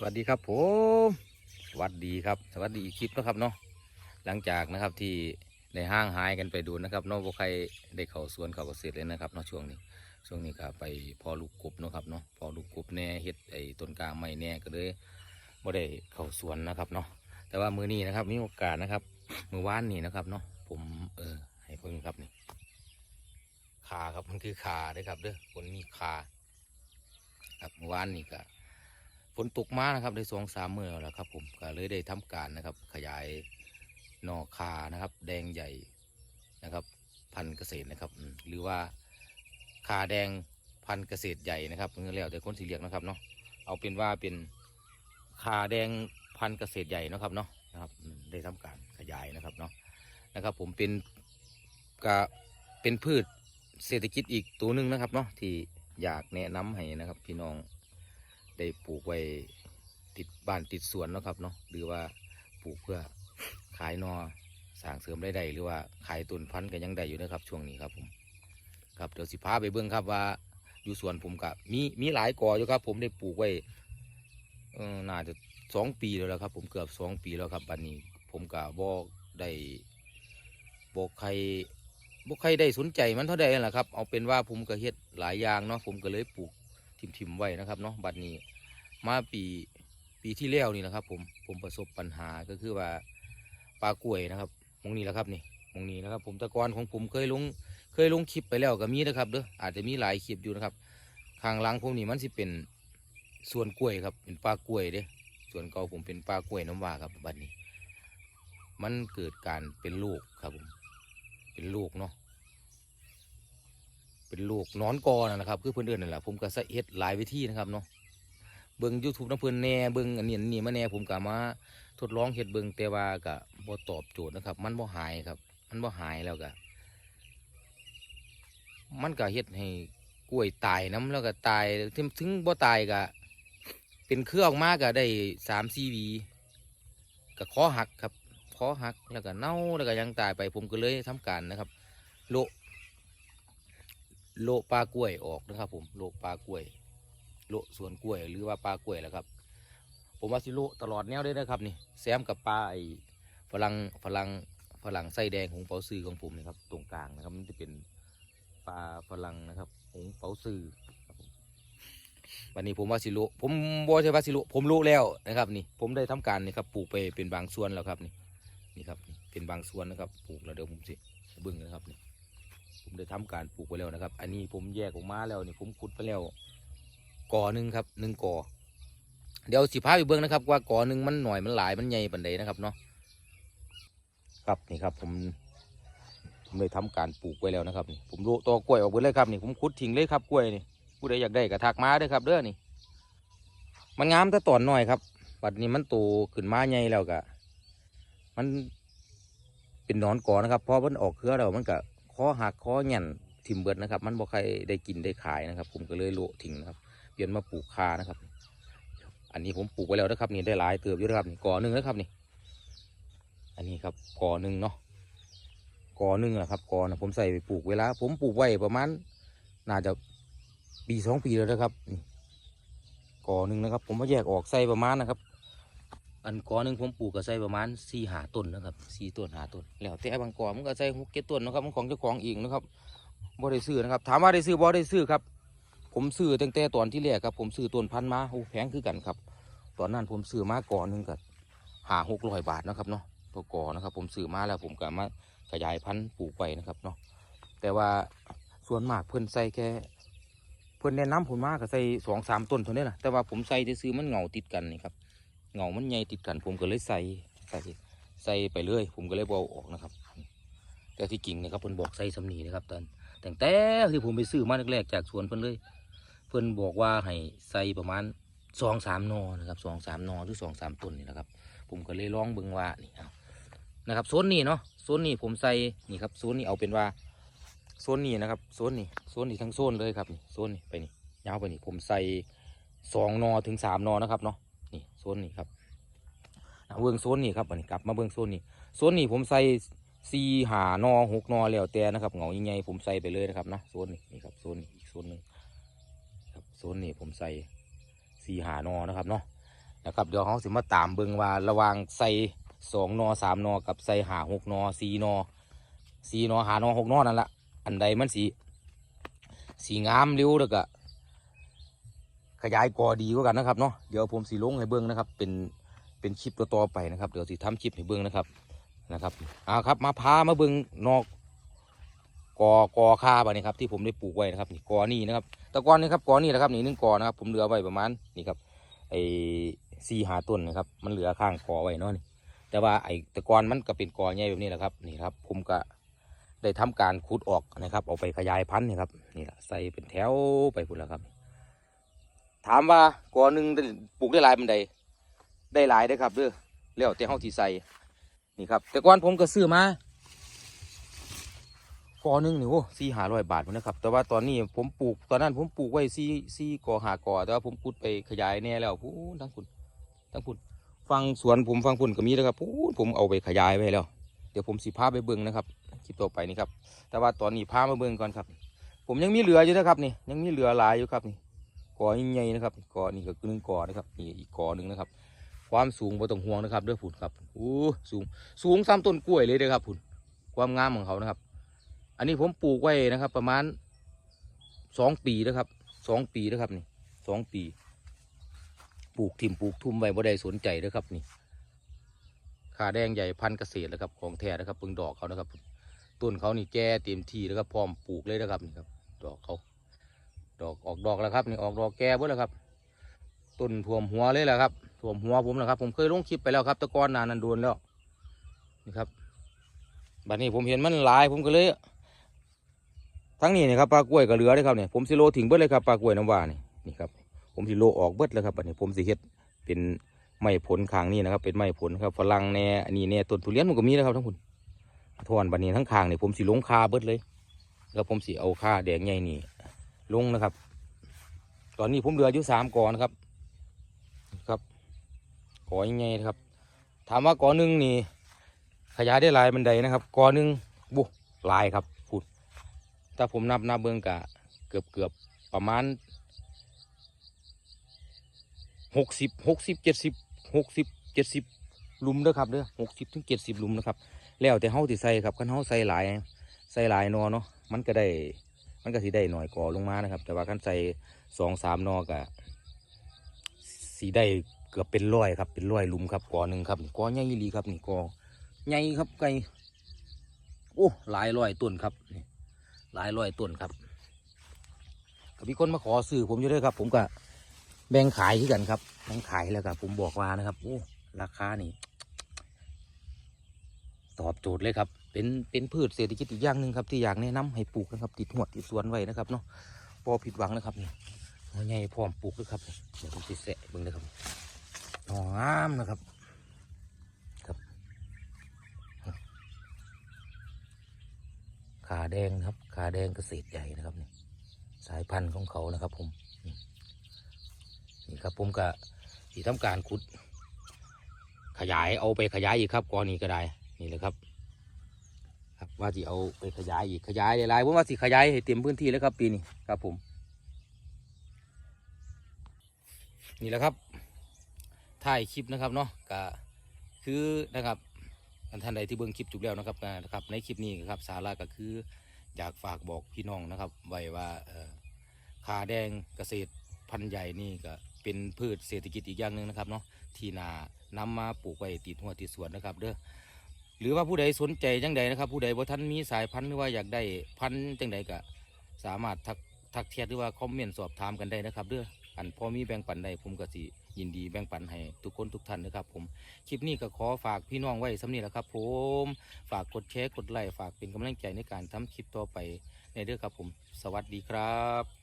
สวัสดีครับผมสวัสดีครับ สวัสดีอีกคลิปนะครับเนาะหลังจากนะครับที่ได้ห้างหายกันไปดูนะครับเนาะว่าใครได้เข้าสวนเข่าเกษตรเลยนะครับเนาะช่วงนี้ช่วงนี้ก็ไปพอลูกกบเนาะครับเนาะพอลูกกบแน่เฮ็ดไอ้ต้นกลางไม่แน่ก็เลยบ่ได้เข้าสวนนะครับเนาะแต่ว่ามือนี้นะครับมีโอกาสนะครับมือว่านนี่นะครับเนาะผมเออให้เพิ่งครับนี่ขาครับมันคือขาเด้ครับเด้อคนมีขาครับมือว่านนี่ก็ ฝนตกมานะครับได้สองสามเมื่อแล้วครับ ผมก็เลยได้ทำการนะครับ ขยายหน่อคานะครับ แดงใหญ่นะครับ พันเกษตรนะครับ หรือว่าคาแดงพันเกษตรใหญ่นะครับเงื่อแล้วแต่คนสีเรียกนะครับเนาะเอาเป็นว่าเป็นคาแดงพันเกษตรใหญ่นะครับเนาะนะครับ ได้ทำการขยายนะครับเนาะนะครับ ผมเป็นกะเป็นพืชเศรษฐกิจอีกตัวหนึ่งนะครับเนาะที่อยากแนะนำให้นะครับ พี่น้อง ได้ปลูกไว้ติดบ้านติดสวนนะครับเนาะหรือว่าปลูกเพื่อขายนอสร้างเสริมได้ใดหรือว่าขายต้นพันธุ์กันยังได้อยู่นะครับช่วงนี้ครับผมครับเดี๋ยวสิพาไปเบิ่งครับว่าอยู่สวนผมกับมีมีหลายกออยู่ครับ ผมได้ปลูกไว้น่าจะสองปีแล้วละครับ ผมเกือบสองปีแล้วครับบัดนนี้ ผมกับบ่ได้บอกใครบ่ใครได้สนใจมันเท่าใดนั่นแหละครับเอาเป็นว่าผมก็เฮ็ดหลายอย่างเนาะผมก็เลยปลูก ทิมๆไว้นะครับเนาะบัดนี้มาปีปีที่แล้วนี่นะครับ ผมผมประสบปัญหาก็คือว่าปลากล้วยนะครับมงนี้แหละครับนี่มงนี้นะครับ ผมตะกอนของผมเคยลงเคยลงคลิปไปแล้วก็มีนะครับเด้ออาจจะมีหลายคลิปอยู่นะครับข้างหลังผมนี่มันสิเป็นส่วนกล้วยครับเป็นปลากล้วยเด้ส่วนเก่าผมเป็นปลากล้วยน้ำว้าครับบัดนี้ มันเกิดการเป็นลูกครับผมเป็นลูกเนาะ เป็นลูกนอนกอนะนะครับคือเพื่อนเดินนั่นแหละผมก็ส่เฮ็ดหลายวิธีนะครับเนาะเบิ่งยูทูบน้ำเพื่อนแน่เบิ่งอันนี้นนี้มาแน่ผมก็มาทดลองเฮ็ดเบิ่งแต่ว่าก็บ่ตอบโจทย์นะครับ มันบ่หายครับ มันบ่หายแล้วก็มันก็เฮ็ดให้กล้วยตายน้ำแล้วก็ตายถึงถึงบ่ตายก็เป็นเครือออกมากก็ได้สามสี่หวีก็คอหักครับคอหักแล้วก็เน่าแล้วก็ยังตายไปผมก็เลยทำการนะครับ โละ โลปลากล้วยออกนะครับผมโลปลากล้วย โลสวนกล้วยหรือว่าปลากล้วยแหละครับ ผมว่าสิโลตลอดแนวเลยนะครับนี่แซมกับปลาไอฝรั่งฝรั่งฝรั่งไส้แดงของเปาซือของผมนะครับ ตรงกลางนะครับมันจะเป็นปลาฝรั่งนะครับของเปาซือวันนี้ผมว่าสิโลผมบอใช่ว่าสิโลผมโละแล้วนะครับนี่ผมได้ทำการนี่ครับปลูกไปเป็นบางส่วนแล้วครับนี่นี่ครับเป็นบางส่วนนะครับปลูกแล้วเดี๋ยวผมสิเบึ้งนะครับนี่ ผมได้ทำการปลูกไปแล้วนะครับ อันนี้ผมแยกออกมาแล้วนี่ผมขุดไปแล้วก่อหนึ่งครับหนึ่งก่อ เดี๋ยวสิพาไปเบิ่งนะครับ ว่าก่อหนึ่งมันหน่อยมันหลายมันใหญ่ปันใดนะครับเนาะครับนี่ครับ ผมผมได้ทำการปลูกไว้แล้วนะครับนี่ผมโรตอกล้วยออกไปเลยครับนี่ผมขุดทิ้งเลยครับกล้วยนี่ผู้ใดอยากได้ก็ทักมาเด้อครับเด้อนี่ มันงามแต่ตอนหน้อยครับบัดนี้มันโตขึ้นมาใหญ่แล้วก็มันเป็นนอนก่อนะครับพอมันออกเครือแล้วมันก็ อหักคอหยันทิมเบิดนะครับ มันบ่ใครได้กินได้ขายนะครับ ผมก็เลยโละทิ้งนะครับ เปลี่ยนมาปลูกคานะครับ อันนี้ผมปลูกไว้แล้วนะครับนี่ได้หลายเติบอยู่นะครับนี่กอหนึ่งนะครับนี่ อันนี้ครับกอหนึ่งเนาะกอหนึ่งอะครับกอนะผมใส่ไปปลูกเวลา ผมปลูกไว้ประมาณน่าจะปีสองปีแล้วนะครับนี่กอหนึ่งนะครับ ผมมาแยกออกใส่ประมาณนะครับ อันกอหนึ่งผมปลูกก็ใส่ประมาณสี่หาต้นนะครับสี่ต้นหาต้นแล้วแต่บางกอมันก็ใส่หกเจ็ดต้นนะครับมันของเจ้าของเองนะครับบ่ได้ซื้อนะครับ ถามว่าได้ซื้อบ่ได้ซื้อครับ ผมซื้อตั้งแต่ตอนที่แรกครับ ผมซื้อต้นพันธ์มาโอ้แพงคือกันครับ ตอนนั้นผมซื้อมากอนหนึ่งก็หาหกร้อยบาทนะครับเนาะตัวกอนะครับ ผมซื้อมาแล้วผมก็มาขยายพันธุ์ปลูกไปนะครับเนาะแต่ว่าส่วนมากเพิ่อนใส่แค่เพิ่อนแนะนำผมมากก็ใส่สองสามต้นเท่านี้แหละแต่ว่าผมใส่ซื้อมันเหงาติดกันนี่ครับ เงามันใหญ่ติดกันผมก็เลยใส่ใส่ใส่ไปเลยผมก็เลยบเอาออกนะครับ แต่ที่กิ่งนะครับเพิ่นบอกใส่สำนีนะครับตอนแต่แต่ที่ผมไปซื้อมาแรกๆจากสวนเพิ่นเลย เพิ่นบอกว่าให้ใส่ประมาณสองสามนอนะครับสองสามนอหรือสองสามต้นนี่นะครับ ผมก็เลยลองเบิ่งว่านี่เอานะครับโซนนี้เนาะโซนนี้ผมใส่นี่ครับโซนนี้เอาเป็นว่าโซนนี้นะครับโซนนี้โซนนี้ทั้งโซนเลยครับนี่โซนนี้ไปนี่ยาวไปนี่ผมใส่สองนอถึงสามนอนะครับเนาะ นี่โซนนี้ครับเบื้องโซนนี้ครับอันนี้กลับมาเบื้องโซนนี้โซนนี้ผมใส่สี่หานอหกนอแล้วแต่นะครับเหงาใหญ่ผมใส่ไปเลยนะครับนะโซนนี้นี่ครับโซนนี้อีกโซนหนึ่งครับโซนนี้ผมใส่สี่หานอนะครับเนาะนะครับเดี๋ยวเขาสิมาตามเบิ่งว่าระว่างใส่สองนอสามนอกับใส่หาหกนอสี่นอสี่นอหานอหกนอนั่นละอันใดมันสีสีงามเร็วแล้วก็ ขยายกอดีกว่ากันนะครับเนาะเดี๋ยวผมสีลงให้เบิ่งนะครับ เป็นเป็นคลิปตัวต่อไปนะครับ เดี๋ยวสิทำคลิปให้เบิ่งนะครับนะครับเอาครับมาพามาเบิ่งนอกกอกอค่าบานี่ครับที่ผมได้ปลูกไว้นะครับนี่กอนี่นะครับตะกอนนี่ครับกอนี่นะครับนี่หนึ่งกอนะครับ ผมเหลือไว้ประมาณนี่ครับไอ้สี่หาต้นนะครับ มันเหลือข้างกอไว้เนาะนี่ แต่ว่าไอ้ตะกอนมันก็เป็นกอใหญ่แบบนี้แหละครับนี่ครับ ผมก็ได้ทำการขุดออกนะครับ เอาไปขยายพันธุ์นี่ครับนี่แหละใส่เป็นแถวไปพุ่นแล้วครับ ถามว่ากอหนึ่งปลูกได้หลายมันใดได้หลายได้ครับเด้อแล้วแต่เฮาที่ใส่นี่ครับ แต่ก่อนผมก็ซื้อมากอหนึ่งนี่โอ้สี่หาร้อยบาทนะครับ แต่ว่าตอนนี้ผมปลูกตอนนั้นผมปลูกไว้สี่สี่กอหากอแต่ว่าผมขุดไปขยายแน่แล้วพูนทั้งคุณทั้งคุณฟังสวนผมฟังพุ่นก็มีนะครับพูนผมเอาไปขยายไว้แล้ว เดี๋ยวผมสิพาไปเบิ่งนะครับคลิปต่อไปนี่ครับ แต่ว่าตอนนี้พามาเบิ่งก่อนครับ ผมยังมีเหลืออยู่นะครับนี่ยังมีเหลือหลายอยู่ครับนี่ กอใหญ่ๆนะครับกอนี่ก็หนึ่งกอนะครับนี่อีกกอหนึ่งนะครับ ความสูงบ่ต้องห่วงนะครับเด้วยผุนครับโอ้สูงสูงซ้ำต้นกล้วยเลยเด้อครับผุนความงามของเขานะครับ อันนี้ผมปลูกไว้นะครับ ประมาณสองปีนะครับสองปีนะครับนี่สองปี ปลูกทิมปลูกทุ่มไว้บ่ได้สนใจนะครับนี่ขาแดงใหญ่พันเกษตรนะครับ ของแท้นะครับเพิ่งดอกเขานะครับต้นเขานี่แก่เต็มที่แล้วครับพร้อมปลูกเลยนะครับนี่ครับดอกเขา ดอกออกดอกแล้วครับนี่ออกดอกแก่เบิดแล้วครับต้นท่วมหัวเลยแหละครับท่วมหัวผมแล้วครับ ผมเคยลงคลิปไปแล้วครับตะกอนนานนันโดนแล้วนี่ครับบัดนี้ผมเห็นมันหลายผมก็เลย ทั้งนี้นี่ครับปลากล้วยก็เหลือเลยครับเนี่ยผมสิโลทิ้งเบิดเลยครับปลากล้วยน้ำว้านี่นี่ครับผมสิโลออกเบิดเลยครับบัดนี้ผมสิเฮ็ดเป็นไม้ผลข้างนี้นะครับ เป็นไม้ผลครับฝรั่งแน่อันนี้แน่ต้นทุเรียนมันก็มีนะครับทั้งคุณทอนบัดนี้ทั้งข้างนี่ผมสิลงคาเบิดเลย แล้วผมสิเอาค่าแดงใหญ่นี่ ลงนะครับ ตอนนี้ผมเหลืออยู่สามก่อนะครับ ครับกอยังไงนะครับ ถามว่ากอหนึ่งนี่ ขยายได้หลายบันไดนะครับกอหนึ่งบุหลายครับพูดถ้าผมนับนับเบิ้องกะเกือบเกือบประมาณหกสิบหกสิบเจ็ดสิบหกสิบเจ็ดสิบลุมเด้อครับเด้อหกสิบถึงเจ็ดสิบลุมนะครับ แล้วแต่เฮาที่ใส่ครับคันเฮาใส่หลาย ใส่หลายนอเนาะมันก็ได้ มันก็สีได้หน่อยก่อลงมานะครับ แต่ว่าคันใส่สองสามนอกอะสีได้เกือบเป็นร้อยครับ เป็นร้อยลุมครับก่อหนึ่งครับก่อใหญ่อีหลีครับนี่ก่อใหญ่ครับไก่โอ้หลายร้อยต้นครับนี่หลายร้อยต้นครับก็มีคนมาขอซื้อผมอยู่ด้วยครับ ผมก็แบ่งขายที่กันครับแบ่งขายแล้วครับผมบอกว่านะครับโอ้ราคานี่ตอบโจทย์เลยครับ เป็นเป็นพืชเศรษฐกิจอีกอย่างหนึ่งครับที่อยากแนะนำให้ปลูกนะครับ ติดหัวติดสวนไว้นะครับเนาะพอผิดหวังนะครับนี่หัวใหญ่พร้อมปลูกเลยครับนี่เดี๋ยวผมจะแสะเบิ่งเลยครับหองามนะครับครับขาแดงครับขาแดงเกษตรใหญ่นะครับนี่สายพันธุ์ของเขานะครับ ผมนี่ครับผมก็ที่ทำการขุด ขยายเอาไปขยายอีกครับกรณีก็ได้นี่เลยครับ ว่าที่เอาไปขยายอีกขยายหลายๆผมว่าสิขยายให้เต็มพื้นที่แล้วครับปีนี้ครับผม นี่แหละครับถ่ายคลิปนะครับเนาะก็คือนะครับท่านใดที่เบิ่งคลิปจบแล้วนะครับนะครับ ในคลิปนี้ครับสาระก็คืออยากฝากบอกพี่น้องนะครับ ไว้ว่าเอ่อขาแดงเกษตรพันธุ์ใหญ่นี่ก็เป็นพืชเศรษฐกิจอีกอย่างหนึ่งนะครับเนาะที่นานำมาปลูกไว้ติดหัวติดสวนนะครับเด้อ หรือว่าผู้ใดสนใจจังใดนะครับ ผู้ใดบ่ท่านมีสายพันธุ์หรือว่าอยากได้พันธุ์จังใดก็สามารถทักทักเทียดหรือว่าคอมเมนต์สอบถามกันได้นะครับเด้ออันพอมีแบ่งปันได้ผมก็สิยินดีแบ่งปันให้ทุกคนทุกท่านนะครับ ผมคลิปนี้ก็ขอฝากพี่น้องไว้สำนี้แหละครับ ผมฝากกดแชร์กดไลค์ฝากเป็นกำลังใจในการทำคลิปต่อไปในเด้อครับผม สวัสดีครับ